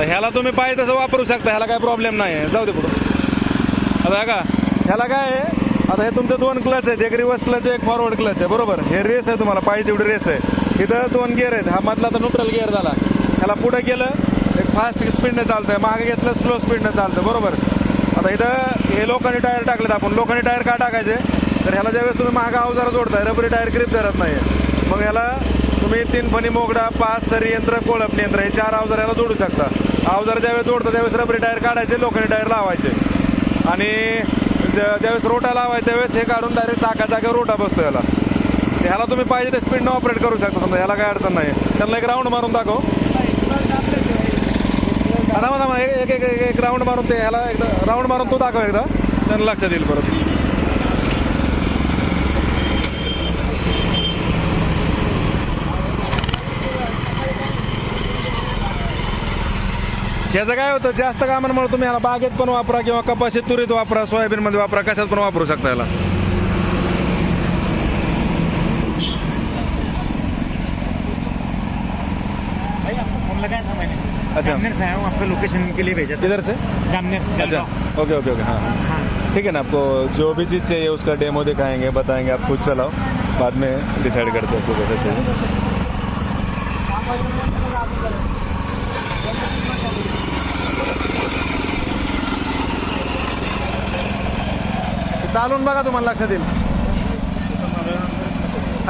तर ह्याला तुम्ही पाहिजे तसं वापरू शकता ह्याला काय प्रॉब्लेम नाही आहे. जाऊ दे पुढं. आता का? ह्याला काय आहे? आता हे तुमचे दोन क्लच आहेत एक रिव्हर्स क्लच आहे एक फॉरवर्ड क्लच आहे बरोबर? हे रेस आहे तुम्हाला पाहिजे तेवढी रेस आहे. इथं दोन गिअर आहेत हा मधला तर न्यूट्रल गिअर झाला. ह्याला पुढे गेलं एक फास्ट चालतं चालतंय मागे घेतलं स्लो स्पीडनं चालतं बरोबर? आता इथं हे लोखंडी टायर टाकलेत आपण. लोखंडी टायर का टाकायचे? तर ह्याला ज्यावेळेस तुम्ही मागं अवजार जोडताय रबरी टायर ग्रीप धरत नाही मग ह्याला तुम्ही तीन फणी मोगडा पाच सरी यंत्र कोळप यंत्र हे चार अवजार याला जोडू शकता. अवजार ज्यावेळेस जोडतं त्यावेळेस रबरी टायर काढायचे लोखंडी टायर लावायचे. आणि ज्या- ज्यावेळेस रोटा लावायचे त्यावेळेस हे काढून डायरेक्ट चाका चाका रोटा बसतो याला. ह्याला तुम्ही पाहिजे ते स्पीडनं ऑपरेट करू शकता समजा ह्याला काय अडचण नाही त्यांना एक राऊंड मारून दाखव. थांबा थांबा एक एक एक एक राऊंड मारून ते ह्याला एकदा राऊंड मारून तो दाखव एकदा. त्यांना लक्षात येईल परत. ह्याचं काय होतं? जास्त कामांमुळे तुम्ही ह्याला बागेत पण वापरा किंवा कपाशीत तुरीत वापरा सोयाबीनमध्ये वापरा कशात पण वापरू शकता मैंने। अच्छा। जामनेर से आया हूँ आपके लोकेशन के लिए भेजा था। किधर से? जामनेर अच्छा। जलगांव। ओके ओके ओके हाँ हाँ। ठीक है ना आपको जो भी चीज़ चाहिए उसका डेमो दिखाएंगे बताएंगे आप खुद चलाओ। बाद में डिसाइड करते हैं आपको कैसा चाहिए। चालून बघा तुम्हाला लक्षात येईल.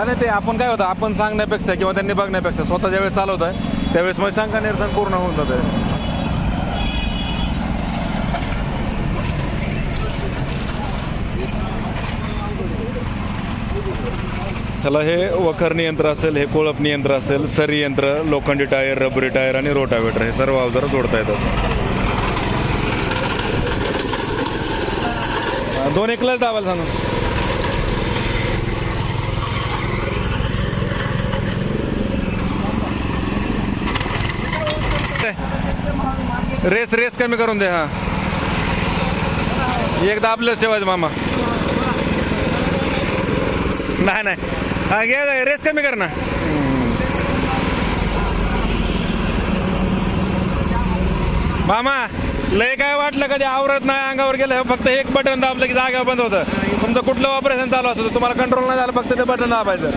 आणि ते आपण काय होतं आपण सांगण्यापेक्षा किंवा त्यांनी बघण्यापेक्षा स्वतः ज्यावेळेस चालवत आहे त्यावेळेस मग शंका निरसन पूर्ण होऊन जातं. चला हे वखरणी यंत्र असेल हे कोळपणी यंत्र असेल सरी यंत्र लोखंडी टायर रबरी टायर आणि रोटावेटर हे सर्व अवजार जोडता येतात. दोन एकलाच दाबायला सांगून रेस रेस कमी करून दे हा. एकदा आपलंच ठेवायचं मामा. नाही नाही. हा घे रेस कमी कर ना. मामा. लय काय वाटलं कधी आवरत नाही अंगावर गेलं फक्त एक बटन दाबलं की जागा बंद होतं. तुमचं कुठलं ऑपरेशन चालू असतं तुम्हाला कंट्रोल नाही झालं फक्त ते बटन दाबायचं.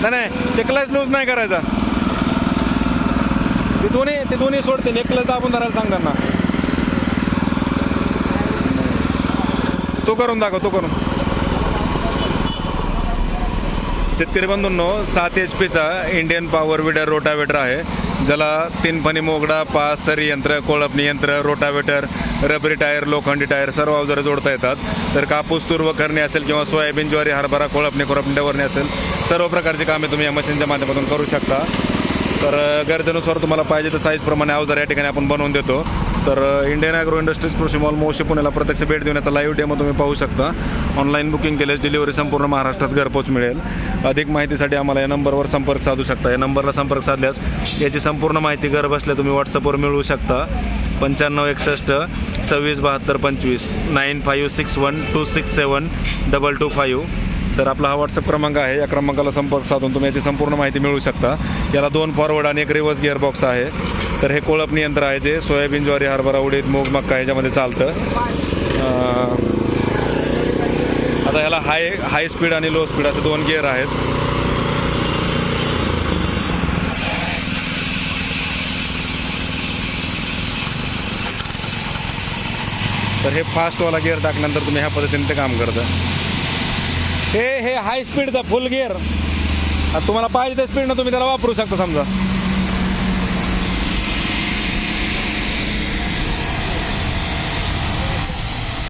नाही नाही ते क्लच लूज नाही करायचा. ते दोन्ही ते दोन्ही सोडते नेकलस दाबून धरायला सांग त्यांना. तो करून दाखव तो करून. शेतकरी बंधूंनो सात एच पीचा इंडियन पॉवर विडर रोटावेटर आहे. ज्याला तीन फणी मोगडा पास सरी यंत्र कोळपणी यंत्र रोटावेटर रबरी टायर लोखंडी टायर सर्व अवजारं जोडता येतात. तर कापूस तूर करणे असेल किंवा सोयाबीन ज्वारी हरभरा कोळपणी कोळपणी डवरणे असेल सर्व प्रकारची कामे तुम्ही या मशीनच्या माध्यमातून करू शकता. तर गरजेनुसार तुम्हाला पाहिजे तर साईजप्रमाणे अवजार या ठिकाणी आपण बनवून देतो. तर इंडियन ॲग्रो इंडस्ट्रीज कृषी मॉल मोशी पुण्याला प्रत्यक्ष भेट देण्याचा लाईव्ह डेमो तुम्ही पाहू शकता. ऑनलाईन बुकिंग केल्यास डिलिव्हरी संपूर्ण महाराष्ट्रात घरपोच मिळेल. अधिक माहितीसाठी आम्हाला या नंबरवर संपर्क साधू शकता. या नंबरला संपर्क साधल्यास याची संपूर्ण माहिती घर बसल्या तुम्ही व्हॉट्सअपवर मिळवू शकता. पंच्याण्णव एकसष्ट सव्वीस बहात्तर पंचवीस nine five six one two six seven double two five तर आपला हा व्हॉट्सअप क्रमांक आहे. या क्रमांकाला संपर्क साधून तुम्ही याची संपूर्ण माहिती मिळू शकता. याला दोन फॉरवर्ड आणि एक रिव्हर्स गिअरबॉक्स आहे. तर हे कोळपणी यंत्र आहे जे सोयाबीन ज्वारी हरभरा उडीद मूग मक्का ह्याच्यामध्ये चालतं. आता ह्याला हाय हाय स्पीड आणि लो स्पीड असे दोन गिअर आहेत. तर हे फास्टवाला गिअर टाकल्यानंतर तुम्ही ह्या पद्धतीने ते काम करता. हे हे हाय स्पीडचा फुल गिअर तुम्हाला पाहिजे त्या स्पीडनं तुम्ही त्याला वापरू शकता समजा.